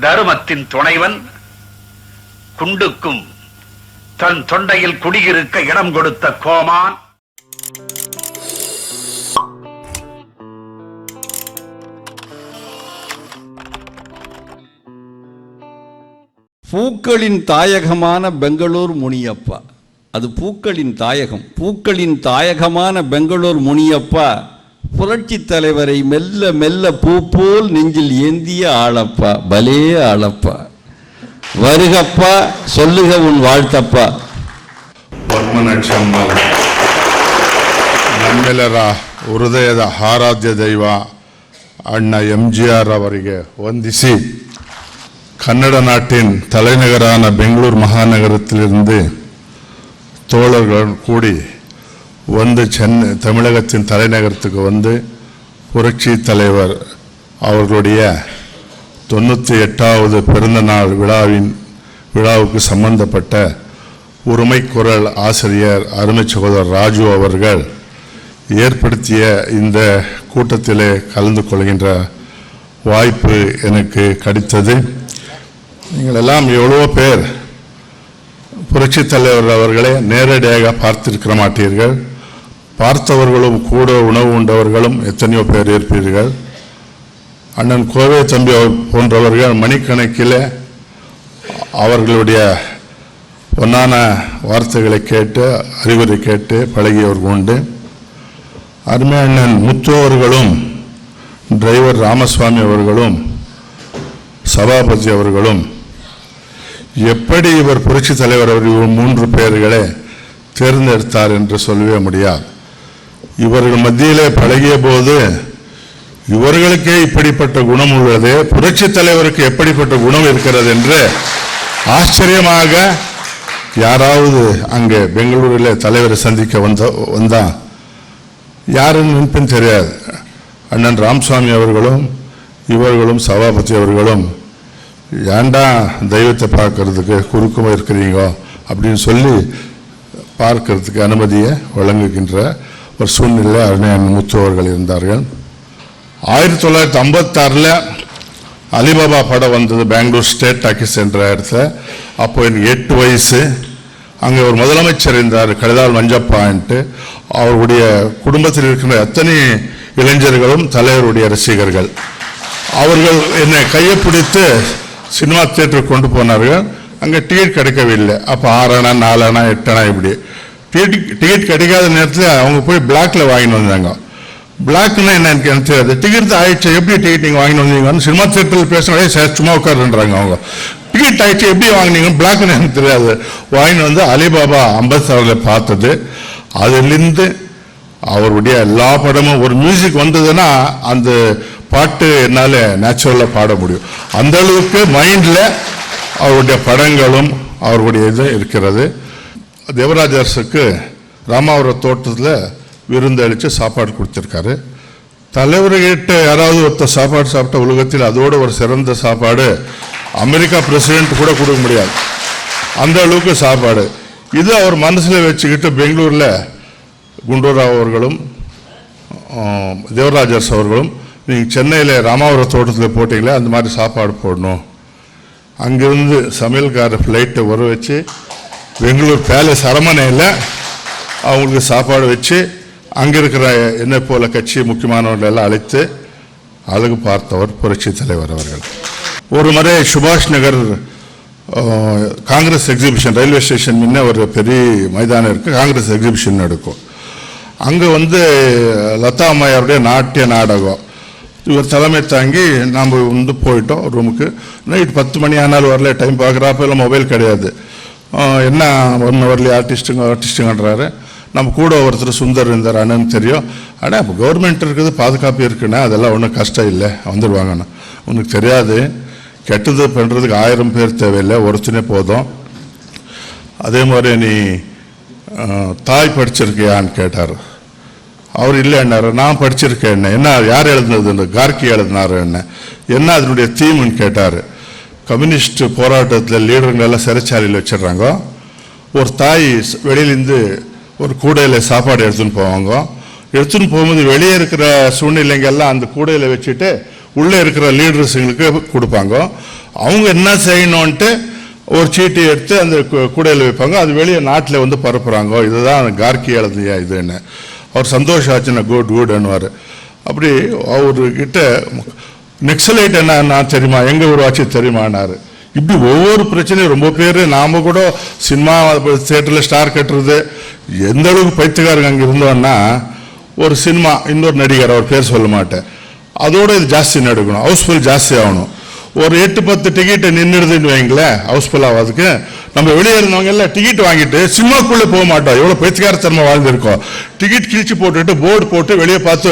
தருமத்தின் துணைவன் குண்டுக்கும் தன் தொண்டையில் குடியிருக்க இடம் கொடுத்த கோமான். பூக்களின் தாயகமான பெங்களூர் முனியப்பா. அது பூக்களின் தாயகம். பூக்களின் தாயகமான பெங்களூர் முனியப்பா. புரட்சி தலைவரை மெல்ல மெல்ல பூ போல் நெஞ்சில் ஏந்திய ஆளப்பா பலே ஆளப்பா வருகப்பா சொல்லுக உன் வாழ்த்தப்பா ಪದ್ಮನಕ್ಷಮ್ಮ ನಮ್ಮೆಲ್ಲರ ಹೃದಯದ ಆರಾಧ್ಯ ದೈವ ಅಣ್ಣ ಎಂ ಜಿ ಆರ್ ಅವರಿಗೆ ವಂದಿಸಿ கன்னட நாட்டின் தலைநகரான பெங்களூர் மாநகரத்திலிருந்து தோழர்கள் கூடி வந்து சென்னை தமிழகத்தின் தலைநகரத்துக்கு வந்து புரட்சி தலைவர் அவர்களுடைய தொண்ணூற்றி எட்டாவது பிறந்தநாள் விழாவின் விழாவுக்கு சம்பந்தப்பட்ட உரிமை குரல் ஆசிரியர் அருமை சகோதரர் ராஜு அவர்கள் ஏற்படுத்திய இந்த கூட்டத்திலே கலந்து கொள்கின்ற வாய்ப்பு எனக்கு கிடைத்தது. நீங்கள் எல்லாம் எவ்வளோ பேர் புரட்சித் தலைவர் அவர்களை நேரடியாக பார்த்திருக்க மாட்டீர்கள். பார்த்தவர்களும் கூட உணவு உண்டவர்களும் எத்தனையோ பேர் இருப்பீர்கள். அண்ணன் கோவை தம்பி அவர் போன்றவர்கள் மணிக்கணக்கில் அவர்களுடைய பொன்னான வார்த்தைகளை கேட்டு அறிவுரை கேட்டு பழகியவர்கள் உண்டு. அருமை அண்ணன் முத்து அவர்களும் டிரைவர் ராமசுவாமி அவர்களும் சபாபதி அவர்களும் எப்படி இவர் புரட்சி தலைவர் அவர்கள் மூன்று பேர்களை தேர்ந்தெடுத்தார் என்று சொல்லவே முடியாது. இவர்கள் மத்தியிலே பழகிய போது இவர்களுக்கே இப்படிப்பட்ட குணம் உள்ளது. புரட்சி தலைவருக்கு எப்படிப்பட்ட குணம் இருக்கிறது என்று ஆச்சரியமாக யாராவது அங்கே பெங்களூரில் தலைவரை சந்திக்க வந்த வந்தா யாருன்னு நினைப்புன்னு தெரியாது. அண்ணன் ராம்சாமி அவர்களும் இவர்களும் சபாபதி அவர்களும் ஏன்டா தெய்வத்தை பார்க்கறதுக்கு குறுக்கமாக இருக்கிறீங்க? அப்படின்னு சொல்லி பார்க்கறதுக்கு அனுமதியை வழங்குகின்ற ஒரு சூழ்நிலை அருணையன் முத்து அவர்கள் இருந்தார்கள். ஆயிரத்தி தொள்ளாயிரத்தி ஐம்பத்தாறில் அலிபாபா படம் வந்தது பெங்களூர் ஸ்டேட் டாக்கிஸ் என்ற இடத்துல. அப்போ எனக்கு எட்டு வயசு. அங்கே ஒரு முதலமைச்சர் இருந்தார் கடிதால் மஞ்சப்பான்ட்டு அவருடைய குடும்பத்தில் இருக்கின்ற அத்தனை இளைஞர்களும் தலைவருடைய ரசிகர்கள். அவர்கள் என்னை கையை பிடித்து சினிமா தியேட்டருக்கு கொண்டு போனார்கள். அங்கே டிக்கெட் கிடைக்கவில்லை. அப்போ ஆறணா நாலணா எட்டணா இப்படி. டிக்கெட் டிக்கெட் கிடைக்காத நேரத்தில் அவங்க போய் பிளாக்ல வாங்கிட்டு வந்தாங்க. பிளாக்னா என்ன எனக்கு தெரியாது. டிக்கெட் ஆயிடுச்சு. எப்படி டிக்கெட் நீங்கள் வாங்கிட்டு வந்தீங்கன்னு சினிமா தேட்டரில் பேசினாலே சார் சும்மா உட்காருன்றாங்க அவங்க. டிக்கெட் ஆயிடுச்சு. எப்படி வாங்கினீங்க? பிளாக்னு எனக்கு தெரியாது. வாங்கிட்டு வந்து அலிபாபா அம்பத்சரில் பார்த்தது. அதுலேருந்து அவருடைய எல்லா படமும் ஒரு மியூசிக் வந்ததுன்னா அந்த பாட்டு என்னால் நேச்சுரலாக பாட முடியும். அந்த அளவுக்கு மைண்டில் அவருடைய படங்களும் அவருடைய இது இருக்கிறது. தேவராஜ அரசுக்கு ராமாவரம் தோட்டத்தில் விருந்தளித்து சாப்பாடு கொடுத்துருக்காரு. தலைவர்கிட்ட யாராவது ஒருத்தர் சாப்பாடு சாப்பிட்ட உலகத்தில் அதோடு ஒரு சிறந்த சாப்பாடு அமெரிக்கா பிரசிடென்ட் கூட கொடுக்க முடியாது. அந்த அளவுக்கு சாப்பாடு. இது அவர் மனசில் வச்சுக்கிட்டு பெங்களூரில் குண்டூராவ் அவர்களும் தேவராஜர்ஸ் அவர்களும் நீங்கள் சென்னையில் ராமாவரம் தோட்டத்தில் போட்டிங்களே? அந்த மாதிரி சாப்பாடு போடணும். அங்கேருந்து சமையல்கார ஃப்ளைட்டை உற வச்சு பெங்களூர் பேலஸ் அரமனையில் அவங்களுக்கு சாப்பாடு வச்சு அங்கே இருக்கிற என்னை போல கட்சி முக்கியமானவர்கள் எல்லாம் அழைத்து அழகு பார்த்தவர் புரட்சி தலைவர் அவர்கள். ஒரு முறை சுபாஷ் Nagar Congress exhibition railway station முன்ன ஒரு பெரிய மைதானம் இருக்குது காங்கிரஸ் எக்ஸிபிஷன் நடக்கும். அங்கே வந்து லதா அம்மையாருடைய நாட்டிய நாடகம். இவர் தலைமை தாங்கி நாம் வந்து போயிட்டோம் ரூமுக்கு நைட் பத்து மணி ஆனாலும் வரல டைம் பார்க்குறாப்ப எல்லாம் மொபைல் கிடையாது. என்ன ஒன்று வரல ஆர்டிஸ்ட்டுங்க ஆர்டிஸ்ட்டுங்கன்றாரு. நம்ம கூட ஒருத்தர் சுந்தர் இருந்தார் அண்ணன் தெரியும். ஆனால் இப்போ கவர்மெண்ட் இருக்குது பாதுகாப்பு இருக்குன்னா அதெல்லாம் ஒன்றும் கஷ்டம் இல்லை வந்துடுவாங்கண்ணா உனக்கு தெரியாது. கெட்டது பண்ணுறதுக்கு ஆயிரம் பேர் தேவையில்லை ஒருத்தனே போதும். அதே மாதிரி நீ தாய் படிச்சிருக்கியான்னு கேட்டார். அவர் இல்லைன்னாரு நான் படிச்சிருக்கேன் என்ன யார் எழுதுனது? இந்த கார்கி எழுதினார் என்ன என்ன அதனுடைய தீம்னு கேட்டார். கம்யூனிஸ்ட் போராட்டத்தில் லீடருங்களெல்லாம் சிறைச்சாலையில் வச்சிடுறாங்க. ஒரு தாய் வெளியிலேருந்து ஒரு கூடையில் சாப்பாடு எடுத்துன்னு போவாங்க. எடுத்துன்னு போகும்போது வெளியே இருக்கிற சூழ்நிலைங்கெல்லாம் அந்த கூடையில் வச்சுட்டு உள்ளே இருக்கிற லீடர்ஸுங்களுக்கு கொடுப்பாங்க. அவங்க என்ன செய்யணும்ன்ட்டு ஒரு சீட்டு எடுத்து அந்த கூடையில் வைப்பாங்க. அது வெளியே நாட்டில் வந்து பரப்புகிறாங்க இதுதான் கார்கி எழுதியா இதுன்னு. அவர் சந்தோஷம் ஆச்சுன்னா குட் குட்னுவார். அப்படி அவர்கிட்ட நெக்ஸலைட் என்னன்னா தெரியுமா? எங்க உருவாச்சு தெரியுமானார். இப்படி ஒவ்வொரு பிரச்சனையும் ரொம்ப பேர் நாம கூட சினிமா தியேட்டரில் ஸ்டார் கட்டுறது எந்த அளவுக்கு பைத்தியக்காரங்க அங்கே இருந்தோன்னா ஒரு சினிமா இன்னொரு நடிகர் அவர் பேர் சொல்ல மாட்டேன். அதோட இது ஜாஸ்தி நடக்கணும். ஹவுஸ்ஃபுல் ஜாஸ்தி ஆகணும். ஒரு எட்டு பத்து டிக்கெட்டை நின்றுடுதுன்னு வைங்களேன் ஹவுஸ்ஃபுல் ஆகாதுக்கு. நம்ம வெளியே இருந்தவங்க எல்லாம் டிக்கெட் வாங்கிட்டு சினிமாக்குள்ளே போக மாட்டோம். எவ்வளோ பைத்தியக்காரத்தனமா வாழ்ந்துருக்கோம். டிக்கெட் கிழிச்சு போட்டுட்டு போர்டு போட்டு வெளியே பார்த்து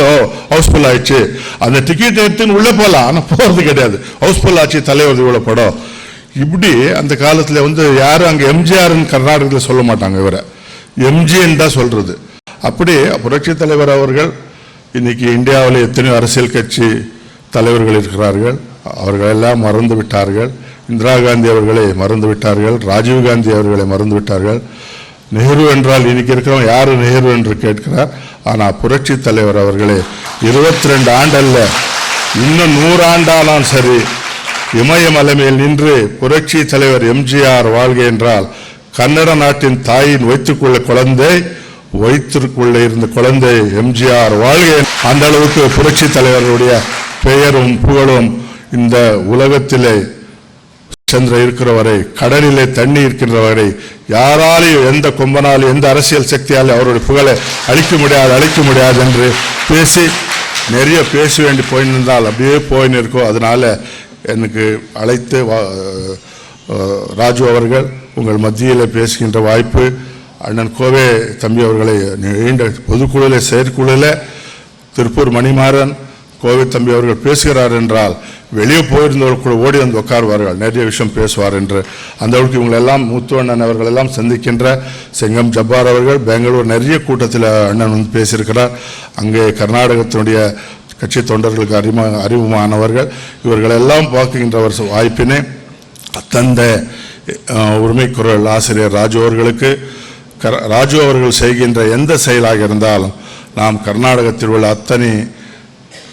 ஹவுஸ்ஃபுல் ஆயிடுச்சு. அந்த டிக்கெட் எடுத்துன்னு உள்ளே போகலாம் ஆனால் போகிறது கிடையாது. ஹவுஸ்ஃபுல் ஆச்சு தலைவர் இவ்வளோ படம். இப்படி அந்த காலத்தில் வந்து யாரும் அங்கே எம்ஜிஆர்னு கர்நாடகத்தில் சொல்ல மாட்டாங்க இவரை. எம்ஜிஎன் தான் சொல்கிறது அப்படி புரட்சி தலைவர் அவர்கள் இன்றைக்கி இந்தியாவில் எத்தனையோ அரசியல் கட்சி தலைவர்கள் இருக்கிறார்கள். அவர்கள் எல்லாம் மறந்து விட்டார்கள். இந்திரா காந்தி அவர்களை மறந்து விட்டார்கள் ராஜீவ் காந்தி அவர்களை மறந்து விட்டார்கள் நெஹ்ரு என்றால் இன்னைக்கு இருக்கிறவங்க யாரு? நெஹ்ரு என்று கேட்கிறார். ஆனால் புரட்சி தலைவர் அவர்களே இருபத்தி ரெண்டு ஆண்டல்ல இன்னும் நூறு சரி இமயமலைமையில் நின்று புரட்சி தலைவர் எம்ஜிஆர் வாழ்க என்றால் கன்னட நாட்டின் தாயின் வைத்துக்குள்ள குழந்தை வைத்திற்குள்ளே இருந்த குழந்தை எம்ஜிஆர் வாழ்க அந்த அளவுக்கு புரட்சி தலைவருடைய பெயரும் புகழும் இந்த உலகத்திலே சந்திர இருக்கிற வரை கடலிலே தண்ணி இருக்கின்ற வரை யாராலையும் எந்த கொம்பனாலும் எந்த அரசியல் சக்தியாலும் அவருடைய புகழை அழிக்க முடியாது அழிக்க முடியாது என்று பேசி நிறைய பேச வேண்டி போயிருந்தால் அப்படியே போயின்னு இருக்கோம் அதனால எனக்கு அழைத்து வா- ராஜு அவர்கள் உங்கள் மத்தியில் பேசுகின்ற வாய்ப்பு அண்ணன் கோவே தம்பி அவர்களை நீண்ட பொதுக்குழுவில் செயற்குழுவில் திருப்பூர் மணிமாறன் கோவை தம்பி அவர்கள் பேசுகிறார் என்றால் வெளியே போயிருந்தவர்கள் கூட ஓடி வந்து உட்காருவார்கள் நிறைய விஷயம் பேசுவார் என்று. அந்த அளவுக்கு இவங்களெல்லாம் மூத்து மூத்துவண்ணன் அவர்கள் எல்லாம் சந்திக்கின்ற செங்கம் ஜப்பார் அவர்கள் பெங்களூர் நிறைய கூட்டத்தில் அண்ணன் வந்து பேசியிருக்கிறார். அங்கே கர்நாடகத்தினுடைய கட்சி தொண்டர்களுக்கு அறிமுக அறிமுகமானவர்கள். இவர்களெல்லாம் பார்க்கின்ற ஒரு வாய்ப்பினை தந்த உரிமைக்குரல் ஆசிரியர் ராஜு அவர்களுக்கு கர- ராஜு அவர்கள் செய்கின்ற எந்த செயலாக இருந்தாலும் நாம் கர்நாடகத்தில் உள்ள அத்தனை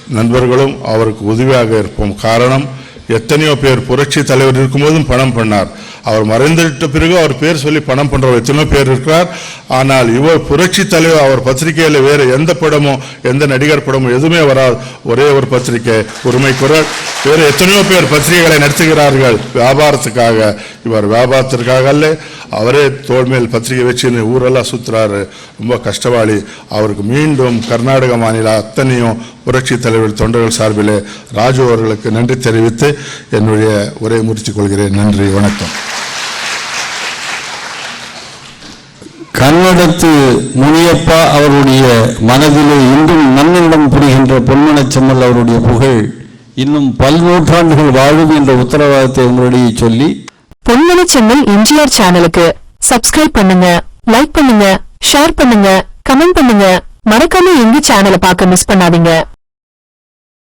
நண்பர்களும் அவருக்கு உதவியாக இருப்போம். காரணம் எத்தனையோ பேர் புரட்சி தலைவர் இருக்கும்போதும் பணம் பண்ணார். அவர் மறைந்துவிட்ட பிறகு அவர் பேர் சொல்லி பணம் பண்ணுறவர் எத்தனையோ பேர் இருக்கிறார். ஆனால் இவர் புரட்சி தலைவர் அவர் பத்திரிகையில் வேறு எந்த படமும் எந்த நடிகர் படமும் எதுவுமே வராது. ஒரே ஒரு பத்திரிகை உரிமை குரல். வேறு எத்தனையோ பேர் பத்திரிகைகளை நடத்துகிறார்கள் வியாபாரத்துக்காக. இவர் வியாபாரத்திற்காக அல்ல அவரே தோள் மேல் பத்திரிகை வச்சுன்னு ஊரெல்லாம் சுற்றுறாரு ரொம்ப கஷ்டவாளி. அவருக்கு மீண்டும் கர்நாடக மாநில அத்தனையும் புரட்சி தலைவர் தொண்டர்கள் சார்பிலே ராஜு அவர்களுக்கு நன்றி தெரிவித்து என்னுடைய உரையை முடித்துக் கொள்கிறேன். நன்றி வணக்கம். கன்னடத்து முனியப்பா அவருடைய மனதிலே இன்றும் நன்னிடம் புரிகின்ற பொன்மனச்செம்மல் அவருடைய புகழ் இன்னும் பல்நூற்றாண்டுகள் வாழும் என்ற உத்தரவாதத்தை உங்களிடையே சொல்லி பொன்மன செம்மல் எம்ஜிஆர் சேனலுக்கு சப்ஸ்கிரைப் பண்ணுங்க லைக் பண்ணுங்க ஷேர் பண்ணுங்க கமெண்ட் பண்ணுங்க. மறக்காம எங்க சேனலை பார்க்க மிஸ் பண்ணாதீங்க.